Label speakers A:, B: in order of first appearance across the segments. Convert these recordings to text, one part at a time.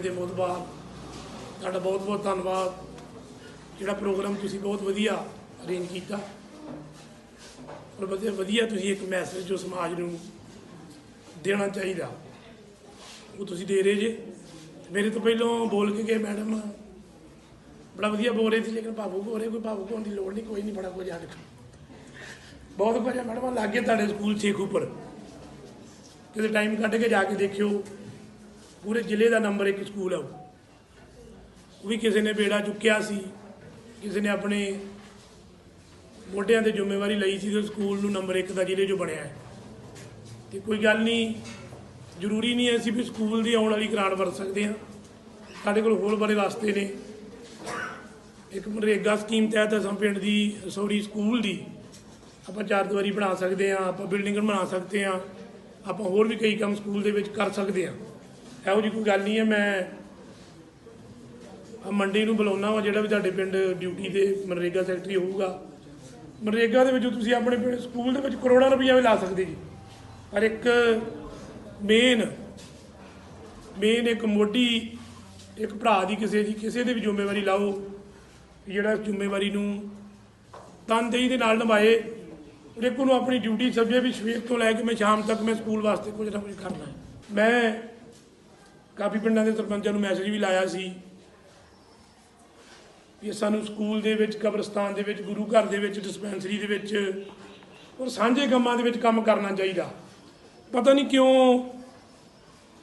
A: ਦੇ ਮੋਦਬਾਰ ਤੁਹਾਡਾ ਬਹੁਤ ਬਹੁਤ ਧੰਨਵਾਦ। ਜਿਹੜਾ ਪ੍ਰੋਗਰਾਮ ਤੁਸੀਂ ਬਹੁਤ ਵਧੀਆ ਅਰੇਂਜ ਕੀਤਾ। ਔਰ ਵਧੀਆ ਵਧੀਆ ਤੁਸੀਂ ਇੱਕ ਮੈਸੇਜ ਜੋ ਸਮਾਜ ਨੂੰ ਦੇਣਾ ਚਾਹੀਦਾ, ਉਹ ਤੁਸੀਂ ਦੇ ਰਹੇ ਜੇ। ਮੇਰੇ ਤੋਂ ਪਹਿਲਾਂ ਬੋਲ ਕੇ ਗਏ ਮੈਡਮ ਬੜਾ ਵਧੀਆ ਬੋਲ ਰਹੇ ਸੀ, ਲੇਕਿਨ ਭਾਵੁਕ ਹੋ ਰਹੇ, ਕੋਈ ਭਾਵੁਕ ਹੋਣ ਦੀ ਲੋੜ ਨਹੀਂ, ਕੋਈ ਨਹੀਂ, ਬੜਾ ਕੁਝ ਆ ਬਹੁਤ ਵਧੀਆ ਹੈ ਮੈਡਮ ਲੱਗੇ ਤੁਹਾਡੇ ਸਕੂਲ ਛੇਕ ਉੱਪਰ। ਕਿਤੇ ਟਾਈਮ ਕੱਢ ਕੇ ਜਾ ਕੇ ਦੇਖਿਓ। ਪੂਰੇ ਜ਼ਿਲ੍ਹੇ ਦਾ ਨੰਬਰ ਇੱਕ ਸਕੂਲ ਹੈ ਉਹ। ਉਹ ਵੀ ਕਿਸੇ ਨੇ ਬੇੜਾ ਚੁੱਕਿਆ ਸੀ, ਕਿਸੇ ਨੇ ਆਪਣੇ ਮੋਢਿਆਂ ਤੇ ਜ਼ਿੰਮੇਵਾਰੀ ਲਈ ਸੀ ਤੇ ਸਕੂਲ ਨੂੰ ਨੰਬਰ 1 ਦਾ ਜ਼ਿਲ੍ਹੇ 'ਚੋਂ ਬਣਿਆ ਹੈ। ਤੇ ਕੋਈ ਗੱਲ ਨਹੀਂ, ਜ਼ਰੂਰੀ ਨਹੀਂ ਹੈ ਅਸੀਂ ਵੀ ਸਕੂਲ ਦੀ ਆਉਣ ਵਾਲੀ ਗ੍ਰਾਂਟ ਵਰਤ ਸਕਦੇ ਹਾਂ। ਸਾਡੇ ਕੋਲ ਹੋਰ ਬੜੇ ਰਸਤੇ ਨੇ। ਇੱਕ ਮਨਰੇਗਾ ਸਕੀਮ ਤਹਿਤ ਅਸਾਂ ਪਿੰਡ ਦੀ, ਸੌਰੀ ਸਕੂਲ ਦੀ ਆਪਾਂ ਚਾਰ ਦੀਵਾਰੀ ਬਣਾ ਸਕਦੇ ਹਾਂ, ਆਪਾਂ ਬਿਲਡਿੰਗ ਬਣਾ ਸਕਦੇ ਹਾਂ, ਆਪਾਂ ਹੋਰ ਵੀ ਕਈ ਕੰਮ ਸਕੂਲ ਦੇ ਵਿੱਚ ਕਰ ਸਕਦੇ ਹਾਂ। ਇਹੋ ਜਿਹੀ ਕੋਈ ਗੱਲ ਨਹੀਂ ਹੈ, ਮੈਂ ਮੰਡੀ ਨੂੰ ਬੁਲਾਉਣਾ ਵਾ, ਜਿਹੜਾ ਵੀ ਤੁਹਾਡੇ ਪਿੰਡ ਡਿਊਟੀ ਤੇ ਮਨਰੇਗਾ ਸੈਕਟਰੀ ਹੋਊਗਾ। ਮਨਰੇਗਾ ਦੇ ਵਿੱਚ ਤੁਸੀਂ ਆਪਣੇ ਪਿੰਡ ਸਕੂਲ ਦੇ ਵਿੱਚ ਕਰੋੜਾਂ ਰੁਪਈਆ ਵੀ ਲਾ ਸਕਦੇ ਜੀ। ਪਰ ਇੱਕ ਮੇਨ ਮੇਨ ਇੱਕ ਮੋਢੀ, ਇੱਕ ਭਰਾ ਦੀ ਕਿਸੇ ਦੀ ਕਿਸੇ ਦੀ ਵੀ ਜ਼ਿੰਮੇਵਾਰੀ ਲਾਓ, ਜਿਹੜਾ ਜ਼ਿੰਮੇਵਾਰੀ ਨੂੰ ਤਨਦੇਹੀ ਦੇ ਨਾਲ ਨਿਭਾਏ। ਹਰੇਕ ਨੂੰ ਆਪਣੀ ਡਿਊਟੀ ਸਮਝੇ ਵੀ ਸਵੇਰ ਤੋਂ ਲੈ ਕੇ ਮੈਂ ਸ਼ਾਮ ਤੱਕ ਮੈਂ ਸਕੂਲ ਵਾਸਤੇ ਕੁਝ ਨਾ ਕੁਝ ਕਰਨਾ। ਮੈਂ ਕਾਫੀ ਪਿੰਡਾਂ ਦੇ ਸਰਪੰਚਾਂ ਨੂੰ ਮੈਸੇਜ ਵੀ ਲਾਇਆ ਸੀ ਵੀ ਸਾਨੂੰ ਸਕੂਲ ਦੇ ਵਿੱਚ, ਕਬਰਸਤਾਨ ਦੇ ਵਿੱਚ, ਗੁਰੂ ਘਰ ਦੇ ਵਿੱਚ ਡਿਸਪੈਂਸਰੀ ਦੇ ਵਿੱਚ ਔਰ ਸਾਂਝੇ ਕੰਮਾਂ ਦੇ ਵਿੱਚ ਕੰਮ ਕਰਨਾ ਚਾਹੀਦਾ। ਪਤਾ ਨਹੀਂ ਕਿਉਂ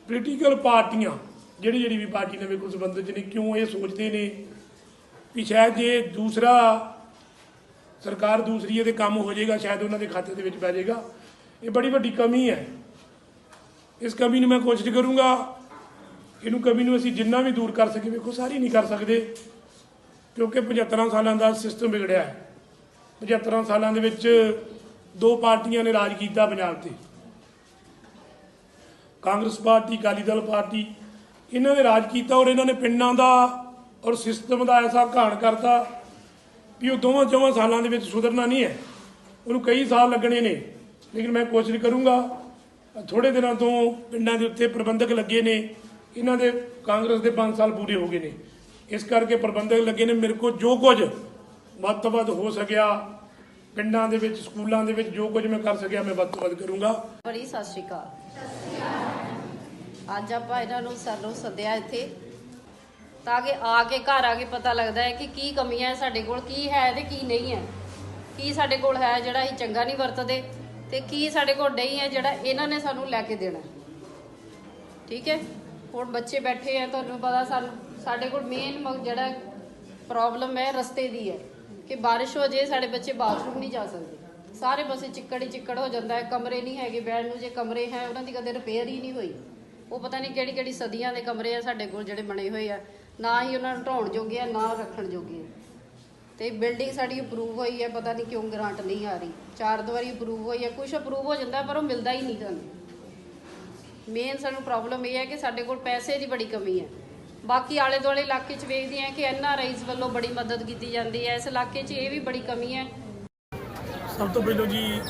A: ਪੋਲੀਟੀਕਲ ਪਾਰਟੀਆਂ, ਜਿਹੜੀ ਜਿਹੜੀ ਵੀ ਪਾਰਟੀ ਨਾਲ ਬਿਲਕੁਲ ਸੰਬੰਧਿਤ ਨੇ, ਕਿਉਂ ਇਹ ਸੋਚਦੇ ਨੇ ਵੀ ਸ਼ਾਇਦ ਜੇ ਦੂਸਰਾ ਸਰਕਾਰ ਦੂਸਰੀ ਇਹਦੇ ਕੰਮ ਹੋ ਜਾਏਗਾ, ਸ਼ਾਇਦ ਉਹਨਾਂ ਦੇ ਖਾਤੇ ਦੇ ਵਿੱਚ ਪੈ ਜਾਏਗਾ। ਇਹ ਬੜੀ ਵੱਡੀ ਕਮੀ ਹੈ। ਇਸ ਕਮੀ ਨੂੰ ਮੈਂ ਕੋਸ਼ਿਸ਼ ਕਰੂੰਗਾ ਇਹਨੂੰ ਕਮੀ ਨੂੰ ਅਸੀਂ ਜਿੰਨਾ ਵੀ ਦੂਰ ਕਰ ਸਕੇ ਵੇਖੋ, ਸਾਰੀ ਨਹੀਂ ਕਰ ਸਕਦੇ। ਕਿਉਂਕਿ 75 ਸਾਲਾਂ ਦਾ ਸਿਸਟਮ ਵਿਗੜਿਆ ਹੈ। 75 ਸਾਲਾਂ ਦੇ ਵਿੱਚ ਦੋ ਪਾਰਟੀਆਂ ਨੇ ਰਾਜ ਕੀਤਾ ਪੰਜਾਬ ਤੇ। ਕਾਂਗਰਸ ਪਾਰਟੀ, ਅਕਾਲੀ ਦਲ ਪਾਰਟੀ, ਇਹਨਾਂ ਨੇ ਰਾਜ ਕੀਤਾ ਔਰ ਇਹਨਾਂ ਨੇ ਪਿੰਡਾਂ ਦਾ ਔਰ ਸਿਸਟਮ ਦਾ ਐਸਾ ਘਾਣ ਕਰਤਾ ਵੀ ਉਹ ਦੋਵਾਂ ਚੌਵਾਂ ਸਾਲਾਂ ਦੇ ਵਿੱਚ ਸੁਧਰਨਾ ਨਹੀਂ ਹੈ। ਉਹਨੂੰ ਕਈ ਸਾਲ ਲੱਗਣੇ ਨੇ, ਲੇਕਿਨ ਮੈਂ ਕੋਸ਼ਿਸ਼ ਕਰੂੰਗਾ ਥੋੜੇ ਦਿਨਾਂ ਤੋਂ ਪਿੰਡਾਂ ਦੇ ਉੱਤੇ ਪ੍ਰਬੰਧਕ ਲੱਗੇ ਨੇ। ਇਹਨਾਂ ਦੇ ਕਾਂਗਰਸ ਦੇ 5 ਸਾਲ ਪੂਰੇ ਹੋ ਗਏ ਨੇ। ਇਸ ਕਰਕੇ ਪ੍ਰਬੰਧਕ ਲੱਗੇ ਨੇ, ਮੇਰੇ ਕੋਲ ਜੋ ਕੁਝ ਵੱਧ ਤੋਂ ਵੱਧ ਹੋ ਸਕਿਆ, ਪਿੰਡਾਂ ਦੇ ਵਿੱਚ, ਸਕੂਲਾਂ ਦੇ ਵਿੱਚ ਜੋ ਕੁਝ ਮੈਂ ਕਰ ਸਕਿਆ, ਮੈਂ ਵੱਧ ਤੋਂ ਵੱਧ ਕਰੂੰਗਾ।
B: ਬੜੀ ਸਤਿ ਸ਼੍ਰੀ ਅਕਾਲ। ਅੱਜ ਆਪਾਂ ਇਹਨਾਂ ਨੂੰ ਸਾਨੂੰ ਸੱਦਿਆ ਇੱਥੇ, ਤਾਂ ਕਿ ਆ ਕੇ ਘਰ ਆ ਕੇ ਪਤਾ ਲੱਗਦਾ ਹੈ ਕਿ ਕੀ ਕਮੀਆਂ ਹੈ ਸਾਡੇ ਕੋਲ, ਕੀ ਹੈ ਤੇ ਕੀ ਨਹੀਂ ਹੈ। ਕੀ ਸਾਡੇ ਕੋਲ ਹੈ ਜਿਹੜਾ ਅਸੀਂ ਚੰਗਾ ਨਹੀਂ ਵਰਤਦੇ ਤੇ ਕੀ ਸਾਡੇ ਕੋਲ ਨਹੀਂ ਹੈ ਜਿਹੜਾ ਇਹਨਾਂ ਨੇ ਸਾਨੂੰ ਲੈ ਕੇ ਦੇਣਾ ਠੀਕ ਹੈ? ਹੁਣ ਬੱਚੇ ਬੈਠੇ ਆ, ਤੁਹਾਨੂੰ ਪਤਾ ਸਾਨੂੰ ਸਾਡੇ ਕੋਲ ਮੇਨ ਜਿਹੜਾ ਪ੍ਰੋਬਲਮ ਹੈ ਰਸਤੇ ਦੀ ਹੈ ਕਿ ਬਾਰਿਸ਼ ਹੋ ਜੇ ਸਾਡੇ ਬੱਚੇ ਬਾਥਰੂਮ ਨਹੀਂ ਜਾ ਸਕਦੇ। ਸਾਰੇ ਪਾਸੇ ਚਿੱਕੜ ਹੀ ਚਿੱਕੜ ਹੋ ਜਾਂਦਾ ਹੈ, ਕਮਰੇ ਨਹੀਂ ਹੈਗੇ ਬੈਠਣ ਨੂੰ, ਜੇ ਕਮਰੇ ਹੈ ਉਹਨਾਂ ਦੀ ਕਦੇ ਰਿਪੇਅਰ ਹੀ ਨਹੀਂ ਹੋਈ। ਉਹ ਪਤਾ ਨਹੀਂ ਕਿਹੜੀ ਕਿਹੜੀ ਸਦੀਆਂ ਦੇ ਕਮਰੇ ਆ ਸਾਡੇ ਕੋਲ ਜਿਹੜੇ ਬਣੇ ਹੋਏ ਆ, ਨਾ ਹੀ ਉਹਨਾਂ ਨੂੰ ਢਾਉਣ ਜੋਗੇ ਆ, ਨਾ ਰੱਖਣ ਜੋਗੇ ਆ। ਤੇ ਬਿਲਡਿੰਗ ਸਾਡੀ ਅਪਰੂਵ ਹੋਈ ਹੈ, ਪਤਾ ਨਹੀਂ ਕਿਉਂ ਗ੍ਰਾਂਟ ਨਹੀਂ ਆ ਰਹੀ। ਚਾਰ ਦੁਆਰੀ ਅਪਰੂਵ ਹੋਈ ਹੈ ਕੁਝ ਅਪਰੂਵ ਹੋ ਜਾਂਦਾ, ਪਰ ਉਹ ਮਿਲਦਾ ਹੀ ਨਹੀਂ ਤੁਹਾਨੂੰ। ਮੇਨ ਸਾਨੂੰ ਪ੍ਰੋਬਲਮ ਇਹ ਹੈ ਕਿ ਸਾਡੇ ਕੋਲ ਪੈਸੇ ਦੀ ਬੜੀ ਕਮੀ ਹੈ। ਬਾਕੀ ਆਲੇ ਦੁਆਲੇ ਇਲਾਕੇ 'ਚ ਵੇਖਦੇ ਆ ਕਿ ਐਨ ਆਰ ਆਈਜ਼ ਵੱਲੋਂ ਬੜੀ ਮਦਦ ਕੀਤੀ ਜਾਂਦੀ ਹੈ। ਇਸ ਇਲਾਕੇ 'ਚ ਇਹ ਵੀ ਬੜੀ ਕਮੀ ਹੈ।
A: ਸਭ ਤੋਂ ਪਹਿਲਾਂ ਜੀ,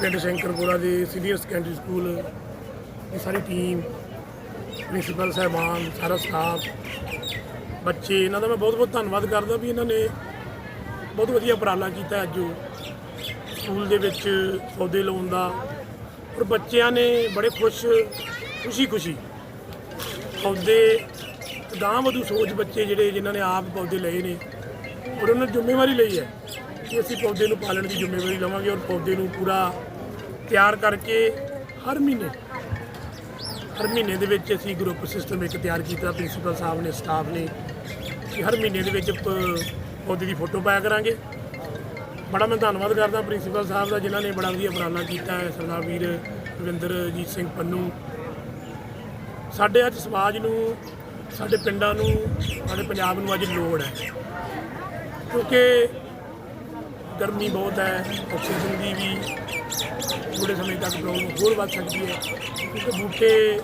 A: ਪਿੰਡ ਸ਼ੰਕਰਪੁਰਾ ਦੇ ਸੀਨੀਅਰ ਸੈਕੰਡਰੀ ਸਕੂਲ ਦੀ ਸਾਰੀ ਟੀਮ ਪ੍ਰਿੰਸੀਪਲ ਸਾਹਿਬਾਨ, ਸਾਰਾ ਸਟਾਫ ਬੱਚੇ, ਇਹਨਾਂ ਦਾ ਮੈਂ ਬਹੁਤ ਬਹੁਤ ਧੰਨਵਾਦ ਕਰਦਾ ਵੀ ਇਹਨਾਂ ਨੇ ਬਹੁਤ ਵਧੀਆ ਉਪਰਾਲਾ ਕੀਤਾ ਅੱਜ ਸਕੂਲ ਦੇ ਵਿੱਚ ਪੌਦੇ ਲਾਉਣ ਦਾ ਔਰ ਬੱਚਿਆਂ ਨੇ ਬੜੇ ਖੁਸ਼ ਖੁਸ਼ੀ ਖੁਸ਼ੀ ਪੌਦੇ ਗਾਂ ਵਧੂ ਸੋਚ ਬੱਚੇ ਜਿਹੜੇ, ਜਿਨ੍ਹਾਂ ਨੇ ਆਪ ਪੌਦੇ ਲਏ ਨੇ। ਔਰ ਉਹਨਾਂ ਨੇ ਜ਼ਿੰਮੇਵਾਰੀ ਲਈ ਹੈ ਕਿ ਅਸੀਂ ਪੌਦੇ ਨੂੰ ਪਾਲਣ ਦੀ ਜ਼ਿੰਮੇਵਾਰੀ ਲਵਾਂਗੇ ਔਰ ਪੌਦੇ ਨੂੰ ਪੂਰਾ ਤਿਆਰ ਕਰਕੇ ਹਰ ਮਹੀਨੇ ਹਰ ਮਹੀਨੇ ਦੇ ਵਿੱਚ ਅਸੀਂ ਗਰੁੱਪ ਸਿਸਟਮ ਇੱਕ ਤਿਆਰ ਕੀਤਾ। ਪ੍ਰਿੰਸੀਪਲ ਸਾਹਿਬ ਨੇ ਸਟਾਫ ਨੇ ਕਿ ਹਰ ਮਹੀਨੇ ਦੇ ਵਿੱਚ ਪੌਦੇ ਦੀ ਫੋਟੋ ਪਾਇਆ ਕਰਾਂਗੇ। ਬੜਾ ਮੈਂ ਧੰਨਵਾਦ ਕਰਦਾ ਪ੍ਰਿੰਸੀਪਲ ਸਾਹਿਬ ਦਾ, ਜਿਨ੍ਹਾਂ ਨੇ ਬੜਾ ਵਧੀਆ ਉਪਰਾਲਾ ਕੀਤਾ ਹੈ, ਸਰਦਾਰ ਵੀਰ ਰਵਿੰਦਰਜੀਤ ਸਿੰਘ ਪੰਨੂ। ਸਾਡੇ ਅੱਜ ਸਮਾਜ ਨੂੰ, ਸਾਡੇ ਪਿੰਡਾਂ ਨੂੰ, ਸਾਡੇ ਪੰਜਾਬ ਨੂੰ ਅੱਜ ਲੋੜ ਹੈ। ਕਿਉਂਕਿ ਗਰਮੀ ਬਹੁਤ ਹੈ, ਆਕਸੀਜਨ ਦੀ ਵੀ ਥੋੜੇ ਸਮੇਂ ਤੱਕ ਪ੍ਰੋਬਲਮ ਹੋਰ ਵੱਧ ਸਕਦੀ ਹੈ। ਕਿਉਂਕਿ ਬੂਟੇ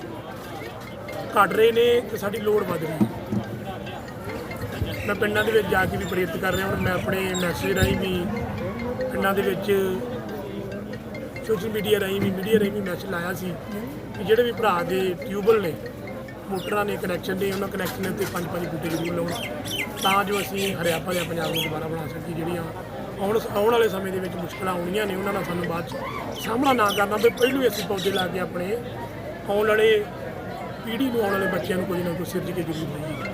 A: ਘਟ ਰਹੇ ਨੇ ਤੇ ਸਾਡੀ ਲੋੜ ਵੱਧ ਰਹੀ ਹੈ। ਮੈਂ ਪਿੰਡਾਂ ਦੇ ਵਿੱਚ ਜਾ ਕੇ ਵੀ ਪ੍ਰੇਰਿਤ ਕਰ ਰਿਹਾ ਹਾਂ ਮੈਂ ਆਪਣੇ ਮੈਸੇਜ ਰਾਹੀਂ ਵੀ ਪਿੰਡਾਂ ਦੇ ਵਿੱਚ ਸੋਸ਼ਲ ਮੀਡੀਆ ਰਾਹੀਂ ਵੀ ਮੀਡੀਆ ਰਾਹੀਂ ਵੀ ਮੈਸੇਜ ਲਾਇਆ ਸੀ ਕਿ ਜਿਹੜੇ ਵੀ ਭਰਾ ਦੇ ਟਿਊਬਲ ਨੇ, ਮੋਟਰਾਂ ਨੇ ਕਨੈਕਸ਼ਨ ਨੇ ਉਹਨਾਂ ਕਨੈਕਸ਼ਨ ਦੇ ਉੱਤੇ ਪੰਜ ਪੰਜ ਬੂਟੇ ਜ਼ਰੂਰ ਲਾਉਣ। ਤਾਂ ਜੋ ਅਸੀਂ ਹਰਿਆਪਾ ਜਾਂ ਪੰਜਾਬ ਨੂੰ ਦੁਬਾਰਾ ਬਣਾ ਸਕੀਏ, ਜਿਹੜੀਆਂ ਆਉਣ ਆਉਣ ਵਾਲੇ ਸਮੇਂ ਦੇ ਵਿੱਚ ਮੁਸ਼ਕਲਾਂ ਆਉਣੀਆਂ ਨੇ, ਉਹਨਾਂ ਦਾ ਸਾਨੂੰ ਬਾਅਦ ਚ ਸਾਹਮਣਾ ਨਾ ਕਰਨਾ ਪਏ ਪਹਿਲੂ ਹੀ ਅਸੀਂ ਪੌਦੇ ਲਾ ਕੇ ਆਪਣੇ ਆਉਣ ਵਾਲੇ ਪੀੜ੍ਹੀ ਨੂੰ, ਆਉਣ ਵਾਲੇ ਬੱਚਿਆਂ ਨੂੰ ਕੋਈ ਨਾ ਕੋਈ ਸਿਰਜ ਕੇ ਜ਼ਰੂਰ ਦਈਏ